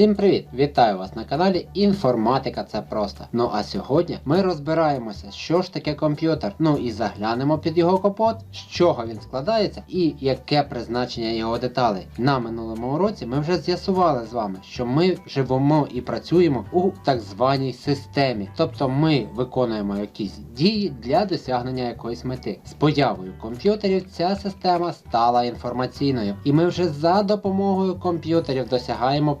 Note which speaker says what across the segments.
Speaker 1: Всім привіт! Вітаю вас на каналі Інформатика це просто. Ну а сьогодні ми розбираємося, що ж таке комп'ютер. Ну і заглянемо під його капот, з чого він складається і яке призначення його деталей. На минулому уроці ми вже з'ясували з вами, що ми живемо і працюємо у так званій системі. Тобто ми виконуємо якісь дії для досягнення якоїсь мети. З появою комп'ютерів ця система стала інформаційною, і ми вже за допомогою комп'ютерів досягаємо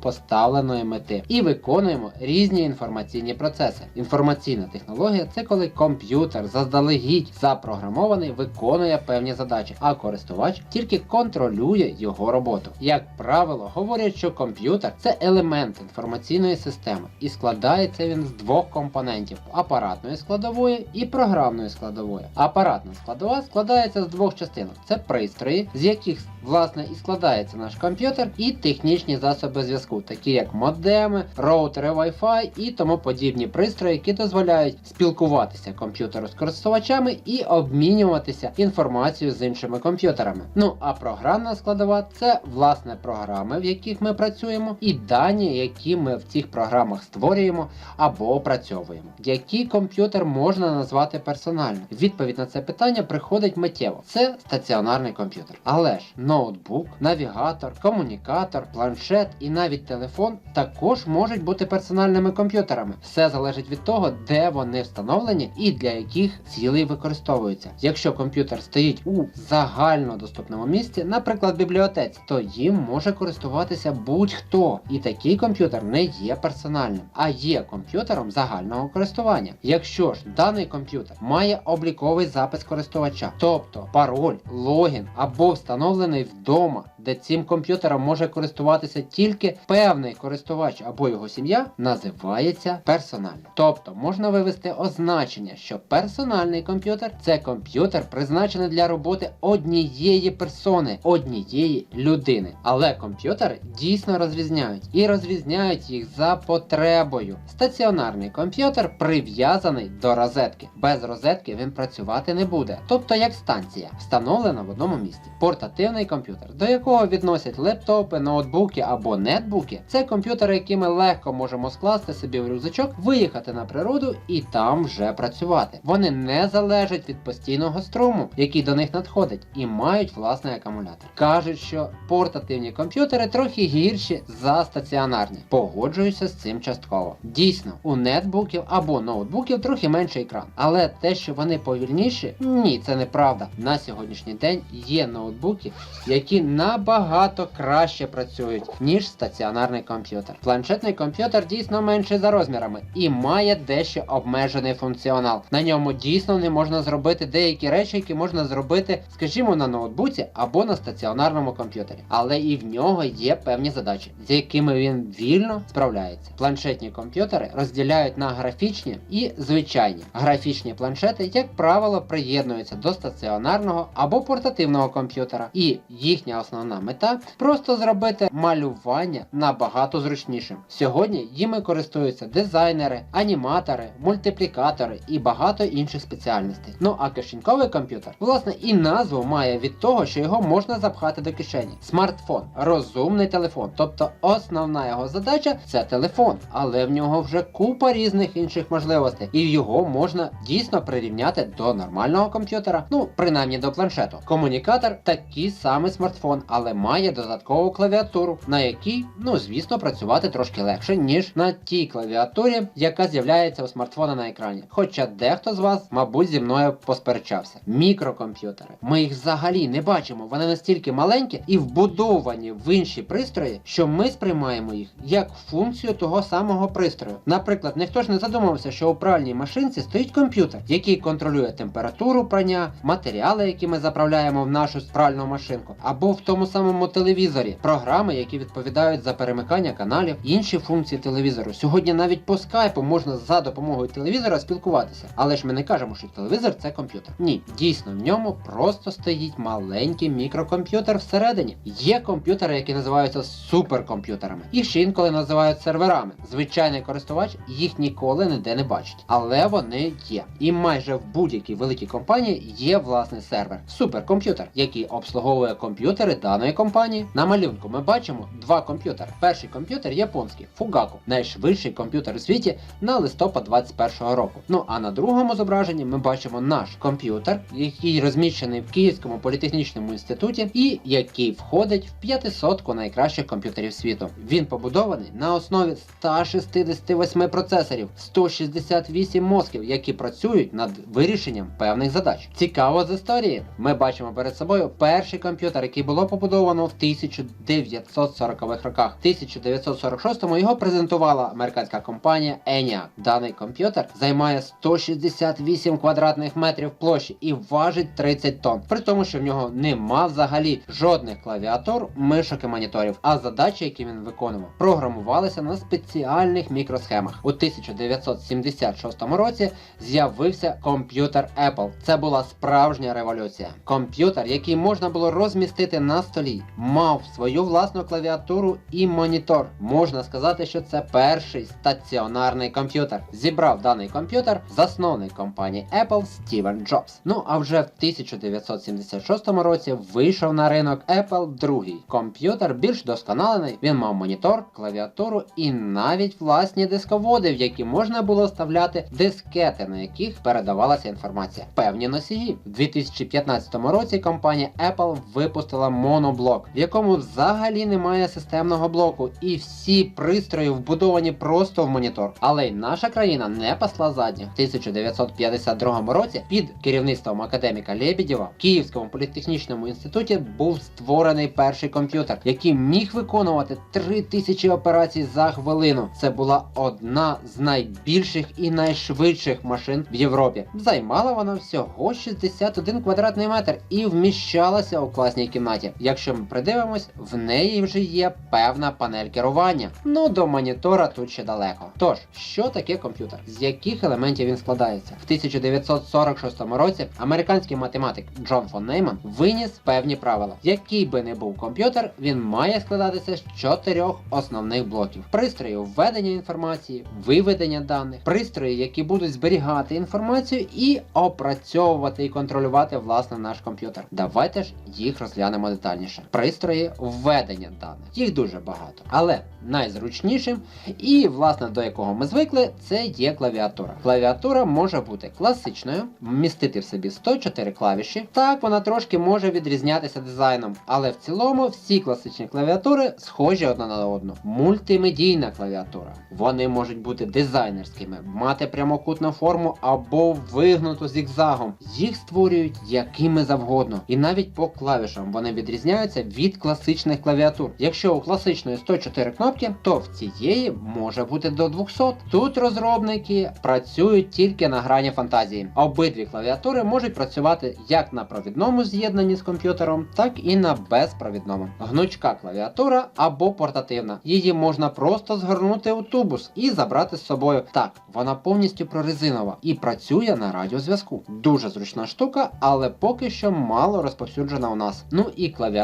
Speaker 1: поставленої мети і виконуємо різні інформаційні процеси. Інформаційна технологія це коли комп'ютер заздалегідь запрограмований виконує певні задачі, а користувач тільки контролює його роботу. Як правило, говорять, що комп'ютер це елемент інформаційної системи, і складається він з двох компонентів: апаратної складової і програмної складової. Апаратна складова складається з двох частинок: це пристрої, з яких власне і складається наш комп'ютер, і технічні засоби зв'язку, такі як модеми, роутери Wi-Fi і тому подібні пристрої, які дозволяють спілкуватися комп'ютеру з користувачами і обмінюватися інформацією з іншими комп'ютерами. Ну а програмна складова це власне програми, в яких ми працюємо, і дані, які ми в цих програмах створюємо або опрацьовуємо. Який комп'ютер можна назвати персональним? Відповідь на це питання приходить миттєво. Це стаціонарний комп'ютер. Але ж ноутбук, навігатор, комунікатор, планшет і навіть телефон також можуть бути персональними комп'ютерами. Все залежить від того, де вони встановлені і для яких цілей використовуються. Якщо комп'ютер стоїть у загальнодоступному місці, наприклад, бібліотеці, то їм може користуватися будь-хто, і такий комп'ютер не є персональним, а є комп'ютером загального користування. Якщо ж даний комп'ютер має обліковий запис користувача, тобто пароль, логін або встановлений вдома, де цим комп'ютером може користуватися тільки певний користувач або його сім'я, називається персональним. Тобто можна вивести означення, що персональний комп'ютер це комп'ютер призначений для роботи однієї персони, однієї людини. Але комп'ютери дійсно розрізняють і розрізняють їх за потребою. Стаціонарний комп'ютер прив'язаний до розетки. Без розетки він працювати не буде, тобто як станція, встановлена в одному місці. Портативний комп'ютер, до якого відносять лептопи, ноутбуки або нетбуки, це комп'ютери, які ми легко можемо скласти собі в рюкзачок, виїхати на природу і там вже працювати. Вони не залежать від постійного струму, який до них надходить, і мають власний акумулятор. Кажуть, що портативні комп'ютери трохи гірші за стаціонарні. Погоджуюся з цим частково. Дійсно, у нетбуків або ноутбуків трохи менший екран, але те, що вони повільніші, ні, це неправда. На сьогоднішній день є ноутбуки, які набагато краще працюють, ніж стаціонарний комп'ютер. Планшетний комп'ютер дійсно менший за розмірами і має дещо обмежений функціонал. На ньому дійсно не можна зробити деякі речі, які можна зробити, скажімо, на ноутбуці або на стаціонарному комп'ютері. Але і в нього є певні задачі, з якими він вільно справляється. Планшетні комп'ютери розділяють на графічні і звичайні. Графічні планшети, як правило, приєднуються до стаціонарного або портативного комп'ютера, і їхня основна мета просто зробити малювання набагато зручнішим. Сьогодні їми користуються дизайнери, аніматори, мультиплікатори і багато інших спеціальностей. Ну а кишеньковий комп'ютер, власне, і назву має від того, що його можна запхати до кишені. Смартфон, розумний телефон. Тобто основна його задача це телефон, але в нього вже купа різних інших можливостей, і його можна дійсно прирівняти до нормального комп'ютера, ну принаймні до планшету. Комунікатор такий самий смартфон, але має додаткову клавіатуру, на якій, ну звісно, працювати трошки легше, ніж на тій клавіатурі, яка з'являється у смартфона на екрані. Хоча дехто з вас, мабуть, зі мною посперечався. Мікрокомп'ютери. Ми їх взагалі не бачимо. Вони настільки маленькі і вбудовані в інші пристрої, що ми сприймаємо їх як функцію того самого пристрою. Наприклад, ніхто ж не задумався, що у пральній машинці стоїть комп'ютер, який контролює температуру прання, матеріали, які ми заправляємо в нашу пральну машинку, або в тому самому телевізорі, програми, які відповідають за перемикання каналів, інші функції телевізору. Сьогодні навіть по скайпу можна за допомогою телевізора спілкуватися. Але ж ми не кажемо, що телевізор це комп'ютер. Ні, дійсно, в ньому просто стоїть маленький мікрокомп'ютер всередині. Є комп'ютери, які називаються суперкомп'ютерами. Їх ще інколи називають серверами. Звичайний користувач їх ніколи ніде не бачить, але вони є. І майже в будь-якій великій компанії є власний сервер, суперкомп'ютер, який обслуговує комп'ютери даної даної компанії. На малюнку ми бачимо два комп'ютери. Перший комп'ютер японський Fugaku, найшвидший комп'ютер у світі на листопад 21 року. Ну а на другому зображенні ми бачимо наш комп'ютер, який розміщений в Київському політехнічному інституті і який входить в 500 найкращих комп'ютерів світу. Він побудований на основі 168 процесорів, 168 мозків, які працюють над вирішеннем певних задач. Цікаво з історії. Ми бачимо перед собою перший комп'ютер, який було побудовано в 1940-х роках. В 1946-му його презентувала американська компанія ENIAC. Даний комп'ютер займає 168 квадратних метрів площі і важить 30 тонн. При тому, що в нього нема взагалі жодних клавіатур, мишок і моніторів. А задачі, які він виконував, програмувалися на спеціальних мікросхемах. У 1976 році з'явився комп'ютер Apple. Це була справжня революція. Комп'ютер, який можна було розмістити на столі, мав свою власну клавіатуру і монітор. Можна сказати, що це перший стаціонарний комп'ютер. Зібрав даний комп'ютер засновник компанії Apple Стівен Джобс. Ну а вже в 1976 році вийшов на ринок Apple II. Комп'ютер більш досконалений. Він мав монітор, клавіатуру і навіть власні дисководи, в які можна було вставляти дискети, на яких передавалася інформація. Певні носії. У 2015 році компанія Apple випустила моноблок, в якому взагалі немає системного блоку, і всі пристрої вбудовані просто в монітор. Але й наша країна не пасла задніх. В 1952 році під керівництвом академіка Лебедєва в Київському політехнічному інституті був створений перший комп'ютер, який міг виконувати 3000 операцій за хвилину. Це була одна з найбільших і найшвидших машин в Європі. Займала вона всього 61 квадратний метр і вміщалася у класній кімнаті. Якщо ми придивимось, в неї вже є певна панель керування. Ну до монітора тут ще далеко. Тож, що таке комп'ютер? З яких елементів він складається? В 1946 році американський математик Джон фон Нейман виніс певні правила. Який би не був комп'ютер, він має складатися з чотирьох основних блоків: пристрої введення інформації, виведення даних, пристрої, які будуть зберігати інформацію і опрацьовувати і контролювати власне наш комп'ютер. Давайте ж їх розглянемо детальніше. Пристрої введення даних. Їх дуже багато, але найзручнішим і власне до якого ми звикли, це є клавіатура. Клавіатура може бути класичною, вмістити в собі 104 клавіші. Так, вона трошки може відрізнятися дизайном, але в цілому всі класичні клавіатури схожі одна на одну. Мультимедійна клавіатура. Вони можуть бути дизайнерськими, мати прямокутну форму або вигнуту зігзагом. Їх створюють якими завгодно. І навіть по клавішам вони відрізняються від класичних клавіатур. Якщо у класичної 104 кнопки, то в цієї може бути до 200. Тут розробники працюють тільки на грані фантазії. Обидві клавіатури можуть працювати як на провідному з'єднанні з комп'ютером, так і на безпровідному. Гнучка клавіатура або портативна. Її можна просто згорнути у тубус і забрати з собою. Так, вона повністю прорезинова і працює на радіозв'язку. Дуже зручна штука, але поки що мало розповсюджена у нас. Ну і клавіатура,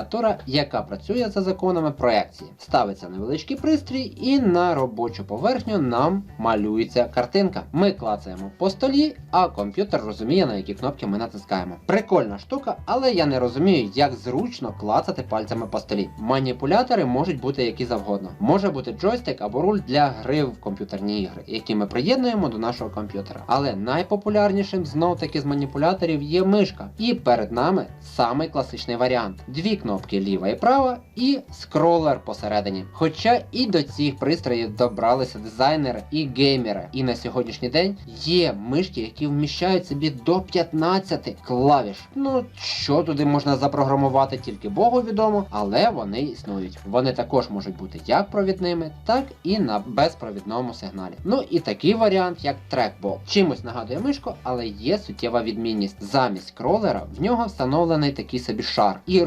Speaker 1: яка працює за законами проекції. Ставиться невеличкий пристрій, і на робочу поверхню нам малюється картинка. Ми клацаємо по столі, а комп'ютер розуміє, на які кнопки ми натискаємо. Прикольна штука, але я не розумію, як зручно клацати пальцями по столі. Маніпулятори можуть бути які завгодно. Може бути джойстик або руль для гри в комп'ютерні ігри, які ми приєднуємо до нашого комп'ютера. Але найпопулярнішим знов таки з маніпуляторів є мишка. І перед нами самий класичний варіант: дві кнопки ліва і права, і скролер посередині. Хоча і до цих пристроїв добралися дизайнери і геймери. І на сьогоднішній день є мишки, які вміщають собі до 15 клавіш. Ну що туди можна запрограмувати, тільки Богу відомо, але вони існують. Вони також можуть бути як провідними, так і на безпровідному сигналі. Ну і такий варіант, як трекбол. Чимось нагадує мишку, але є суттєва відмінність. Замість кролера в нього встановлений такий собі шар. І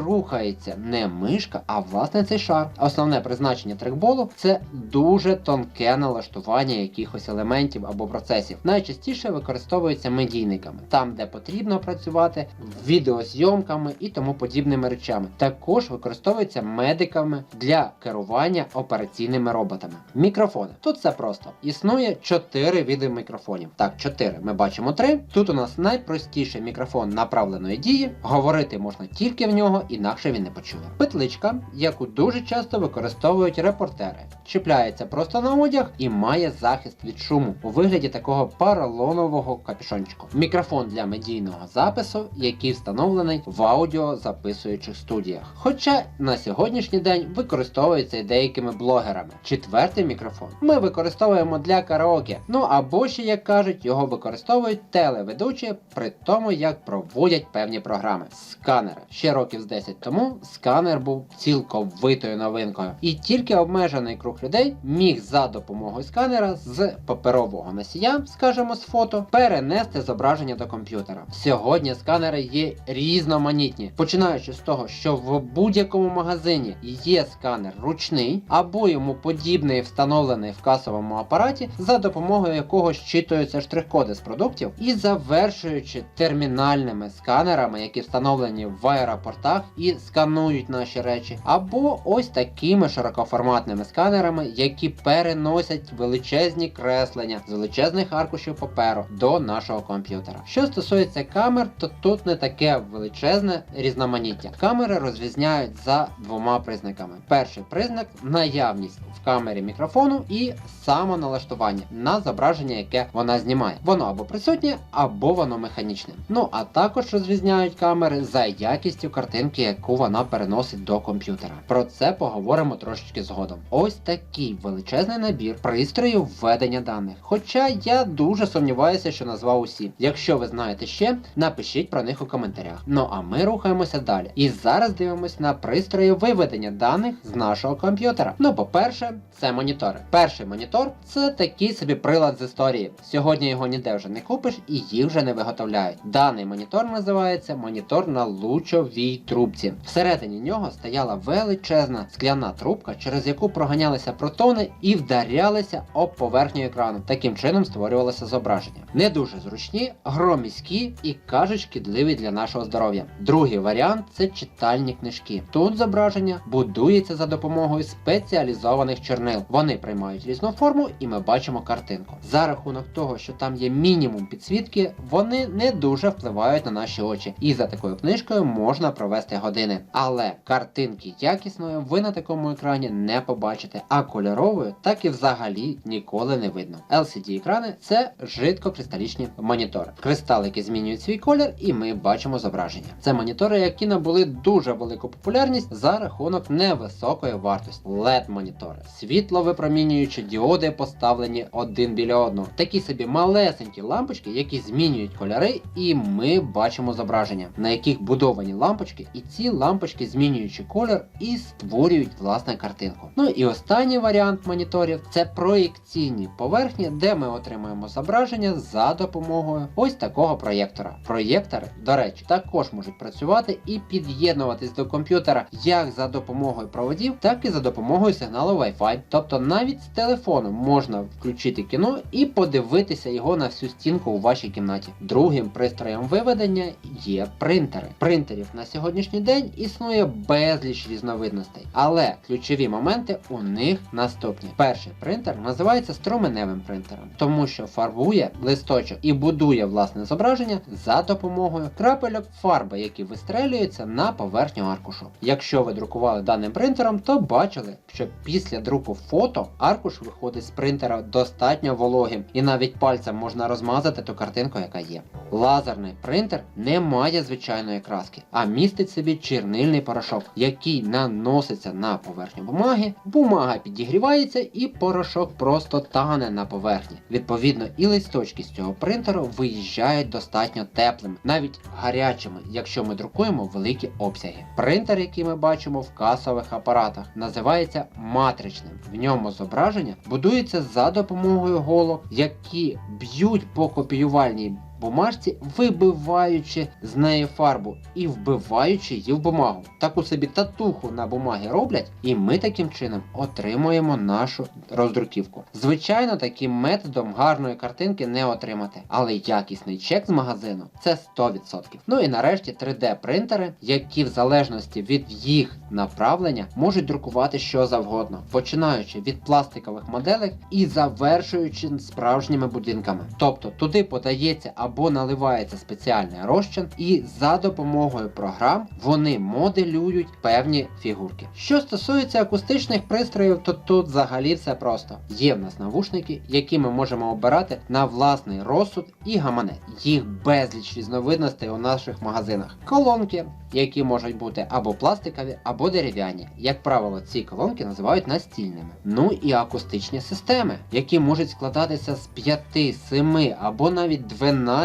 Speaker 1: рухається не мишка, а власне цей шар. Основне призначення трекболу це дуже тонке налаштування якихось елементів або процесів. Найчастіше використовується медійниками, там де потрібно працювати відеозйомками і тому подібними речами. Також використовується медиками для керування операційними роботами. Мікрофони. Тут все просто. Існує 4 види мікрофонів. Так, 4. Ми бачимо 3. Тут у нас найпростіший мікрофон направленої дії. Говорити можна тільки в нього, інакше він і не почує. Петличка, яку дуже часто використовують репортери, чіпляється просто на одяг і має захист від шуму у вигляді такого поролонового капюшончику. Мікрофон для медійного запису, який встановлений в аудіозаписуючих студіях. Хоча на сьогоднішній день використовується і деякими блогерами. Четвертий мікрофон ми використовуємо для караоке. Ну або ще, як кажуть, його використовують телеведучі при тому, як проводять певні програми. Сканери. Ще років з 10 тому сканер був цілковитою новинкою. І тільки обмежений круг людей міг за допомогою сканера з паперового носія, скажімо, з фото, перенести зображення до комп'ютера. Сьогодні сканери є різноманітні, починаючи з того, що в будь-якому магазині є сканер ручний або йому подібний встановлений в касовому апараті, за допомогою якого щитуються штрих-коди з продуктів, і завершуючи термінальними сканерами, які встановлені в аеропортах і сканують наші речі, або ось такими широкоформатними сканерами, які переносять величезні креслення з величезних аркушів паперу до нашого комп'ютера. Що стосується камер, то тут не таке величезне різноманіття. Камери розрізняють за двома признаками. Перший признак наявність в камері мікрофону і самоналаштування на зображення, яке вона знімає. Воно або присутнє, або воно механічне. Ну а також розрізняють камери за якістю картинки, яку вона переносить до комп'ютера. Про це поговоримо трошечки згодом. Ось такий величезний набір пристроїв введення даних. Хоча я дуже сумніваюся, що назвав усі. Якщо ви знаєте ще, напишіть про них у коментарях. Ну а ми рухаємося далі. І зараз дивимось на пристрої виведення даних з нашого комп'ютера. Ну, по-перше, це монітори. Перший монітор це такий собі прилад з історії. Сьогодні його ніде вже не купиш і їх вже не виготовляють. Даний монітор називається монітор на лучовій трубці. Всередині нього стояла величезна скляна трубка, через яку проганялися протони і вдарялися об поверхню екрану. Таким чином створювалося зображення. Не дуже зручні, громіські і кажуть шкідливі для нашого здоров'я. Другий варіант це читальні книжки. Тут зображення будується за допомогою спеціалізованих чорнил. Вони приймають різну форму і ми бачимо картинку. За рахунок того, що там є мінімум підсвітки, вони не дуже впливають на наші очі. І за такою книжкою можна провести години. Але картинки якісної ви на такому екрані не побачите, а кольоровою так і взагалі ніколи не видно. LCD екрани це жидкокристалічні монітори. Кристалики змінюють свій колір, і ми бачимо зображення. Це монітори, які набули дуже велику популярність за рахунок невисокої вартості. led монітори, світловипромінюючі діоди поставлені один біля одного. Такі собі малесенькі лампочки, які змінюють кольори, і ми бачимо зображення, на яких будовані лампочки, і ці лампочки змінюючи колір і створюють власне картинку. Ну і останній варіант моніторів це проєкційні поверхні, де ми отримуємо зображення за допомогою ось такого проєктора. Проєктори, до речі, також можуть працювати і під'єднуватись до комп'ютера як за допомогою проводів, так і за допомогою сигналу Wi-Fi. Тобто навіть з телефону можна включити кіно і подивитися його на всю стінку у вашій кімнаті. Другим пристроєм виведення є принтери. Принтерів на сьогоднішній день існує безліч різновидностей, але ключові моменти у них наступні. Перший принтер називається струменевим принтером, тому що фарбує листочок і будує власне зображення за допомогою крапельок фарби, які вистрелюються на поверхню аркушу. Якщо ви друкували даним принтером, то бачили, що після друку фото аркуш виходить з принтера достатньо вологим, і навіть пальцем можна розмазати ту картинку, яка є. Лазерний принтер не має звичайної краски, а містить собі чернильний порошок, який наноситься на поверхню бумаги, бумага підігрівається і порошок просто тане на поверхні. Відповідно, і листочки з цього принтеру виїжджають достатньо теплими, навіть гарячими, якщо ми друкуємо великі обсяги. Принтер, який ми бачимо в касових апаратах, називається матричним. В ньому зображення будується за допомогою голок, які б'ють по копіювальній бумажці, вибиваючи з неї фарбу і вбиваючи її в бумагу. Таку собі татуху на бумагі роблять, і ми таким чином отримуємо нашу роздруківку. Звичайно, таким методом гарної картинки не отримати, але якісний чек з магазину це 100%. Ну і нарешті 3D принтери, які в залежності від їх направлення можуть друкувати що завгодно, починаючи від пластикових моделей і завершуючи справжніми будинками. Тобто туди подається або або наливається спеціальний розчин, і за допомогою програм вони моделюють певні фігурки. Що стосується акустичних пристроїв, то тут взагалі все просто. Є в нас навушники, які ми можемо обирати на власний розсуд і гаманець. Їх безліч різновидностей у наших магазинах. Колонки, які можуть бути або пластикові, або дерев'яні. Як правило, ці колонки називають настільними. Ну і акустичні системи, які можуть складатися з 5, 7 або навіть 12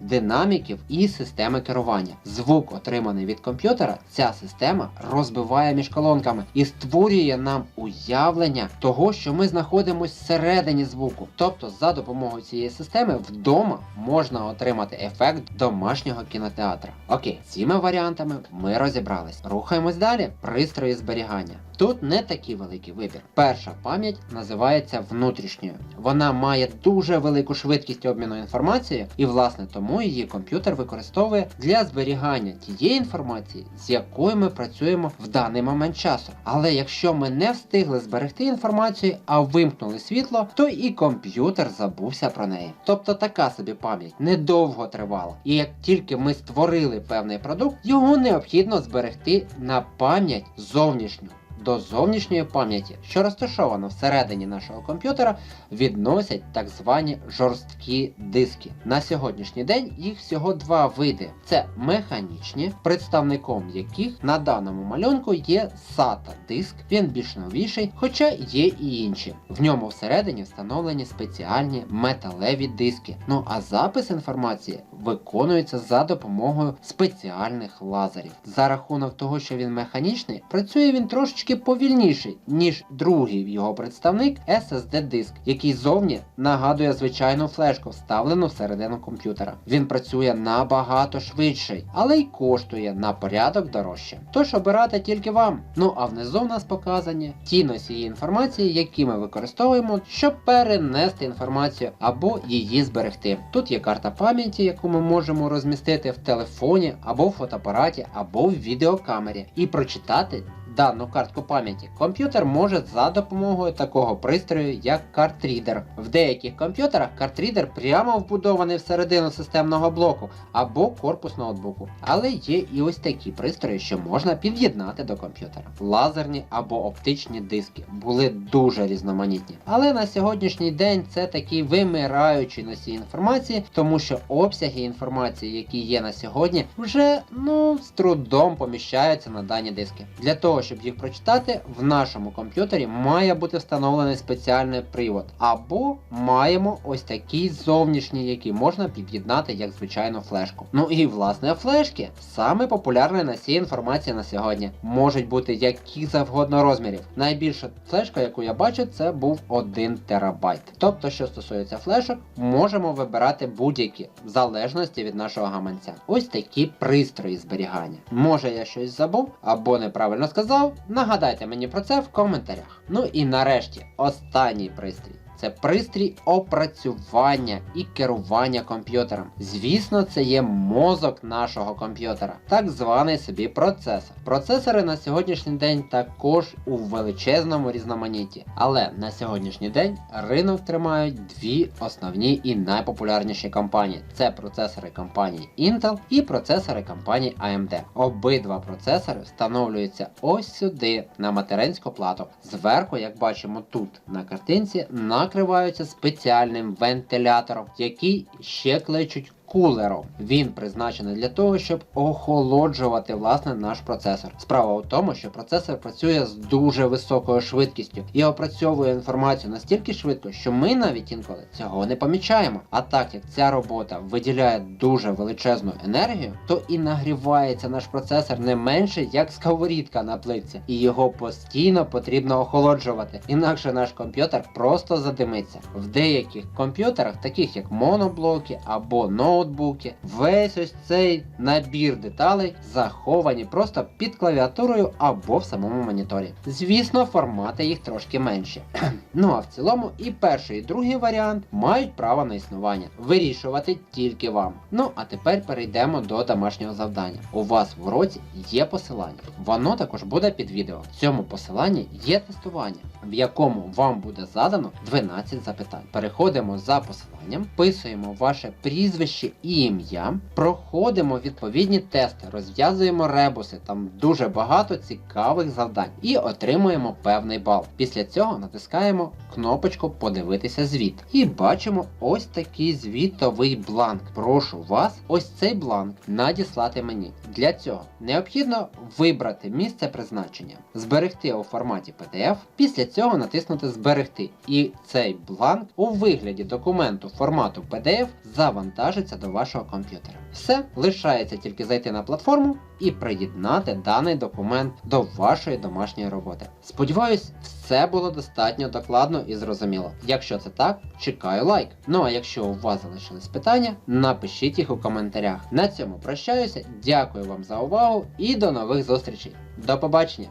Speaker 1: динаміків і системи керування. Звук, отриманий від комп'ютера, ця система розбиває між колонками і створює нам уявлення того, що ми знаходимося всередині звуку. Тобто, за допомогою цієї системи вдома можна отримати ефект домашнього кінотеатра. Окей, цими варіантами ми розібрались. Рухаємось далі. Пристрої зберігання. Тут не такий великий вибір. Перша пам'ять називається внутрішньою. Вона має дуже велику швидкість обміну інформацією, і власне тому її комп'ютер використовує для зберігання тієї інформації, з якою ми працюємо в даний момент часу. Але якщо ми не встигли зберегти інформацію, а вимкнули світло, то і комп'ютер забувся про неї. Тобто така собі пам'ять недовго тривала. І як тільки ми створили певний продукт, його необхідно зберегти на пам'ять зовнішню. До зовнішньої пам'яті, що розташована всередині нашого комп'ютера, відносять так звані жорсткі диски. На сьогоднішній день їх всього два види: це механічні, представником яких на даному малюнку є SATA диск. Він більш новіший, хоча є і інші. В ньому всередині встановлені спеціальні металеві диски. Ну а запис інформації виконується за допомогою спеціальних лазерів. За рахунок того, що він механічний, працює він трошечки повільніший, ніж другий його представник SSD диск, який зовні нагадує звичайну флешку, вставлену всередину комп'ютера. Він працює набагато швидше, але й коштує на порядок дорожче. Тож обирати тільки вам. Ну а внизу в нас показані ті носії інформації, які ми використовуємо, щоб перенести інформацію або її зберегти. Тут є карта пам'яті, яку ми можемо розмістити в телефоні або в фотоапараті, або в відеокамері, і прочитати дану картку пам'яті комп'ютер може за допомогою такого пристрою, як картрідер. В деяких комп'ютерах картрідер прямо вбудований всередину системного блоку або корпус ноутбуку. Але є і ось такі пристрої, що можна під'єднати до комп'ютера. Лазерні або оптичні диски були дуже різноманітні. Але на сьогоднішній день це такий вимираючий носій інформації, тому що обсяги інформації, які є на сьогодні, вже ну з трудом поміщаються на дані диски. Для того, щоб їх прочитати, в нашому комп'ютері має бути встановлений спеціальний привод. Або маємо ось такий зовнішній, який можна під'єднати як звичайну флешку. Ну і власне флешки саме популярний носій інформації на сьогодні. Можуть бути які завгодно розмірів. Найбільша флешка, яку я бачу, це був 1 терабайт. Тобто, що стосується флешок, можемо вибирати будь-які в залежності від нашого гаманця. Ось такі пристрої зберігання. Може я щось забув або неправильно сказав, нагадайте мені про це в коментарях. Ну і нарешті останній пристрій. Це пристрій опрацювання і керування комп'ютером. Звісно, це є мозок нашого комп'ютера, так званий собі процесор. Процесори на сьогоднішній день також у величезному різноманітті. Але на сьогоднішній день ринок тримають дві основні і найпопулярніші компанії: це процесори компанії Intel і процесори компанії AMD. Обидва процесори встановлюються ось сюди на материнську плату. Зверху, як бачимо тут на картинці, накриваються спеціальним вентилятором, який ще кличуть кулером. Він призначений для того, щоб охолоджувати власне наш процесор. Справа у тому, що процесор працює з дуже високою швидкістю і опрацьовує інформацію настільки швидко, що ми навіть інколи цього не помічаємо. А так як ця робота виділяє дуже величезну енергію, то і нагрівається наш процесор не менше, як сковорідка на плитці, і його постійно потрібно охолоджувати. Інакше наш комп'ютер просто задимиться. В деяких комп'ютерах, таких як моноблоки або ноутбуки, ноутбуки. Весь ось цей набір деталей заховані просто під клавіатурою або в самому моніторі. Звісно, формати їх трошки менші. ну а в цілому і перший і другий варіант мають право на існування. Вирішувати тільки вам. Ну а тепер перейдемо до домашнього завдання. У вас в уроці є посилання. Воно також буде під відео. В цьому посиланні є тестування, в якому вам буде задано 12 запитань. Переходимо за посиланням, вписуємо ваше прізвище прізвище і ім'я, проходимо відповідні тести, розв'язуємо ребуси, там дуже багато цікавих завдань і отримуємо певний бал. Після цього натискаємо кнопочку Подивитися звіт і бачимо ось такий звітовий бланк. Прошу вас, ось цей бланк надіслати мені. Для цього необхідно вибрати місце призначення, зберегти у форматі PDF, після цього натиснути Зберегти. І цей бланк у вигляді документу формату PDF завантажиться до вашого комп'ютера. Все, лишається тільки зайти на платформу і приєднати даний документ до вашої домашньої роботи. Сподіваюсь, все було достатньо докладно і зрозуміло. Якщо це так, чекаю лайк. Ну а якщо у вас залишились питання, напишіть їх у коментарях. На цьому прощаюся, дякую вам за увагу і до нових зустрічей. До побачення!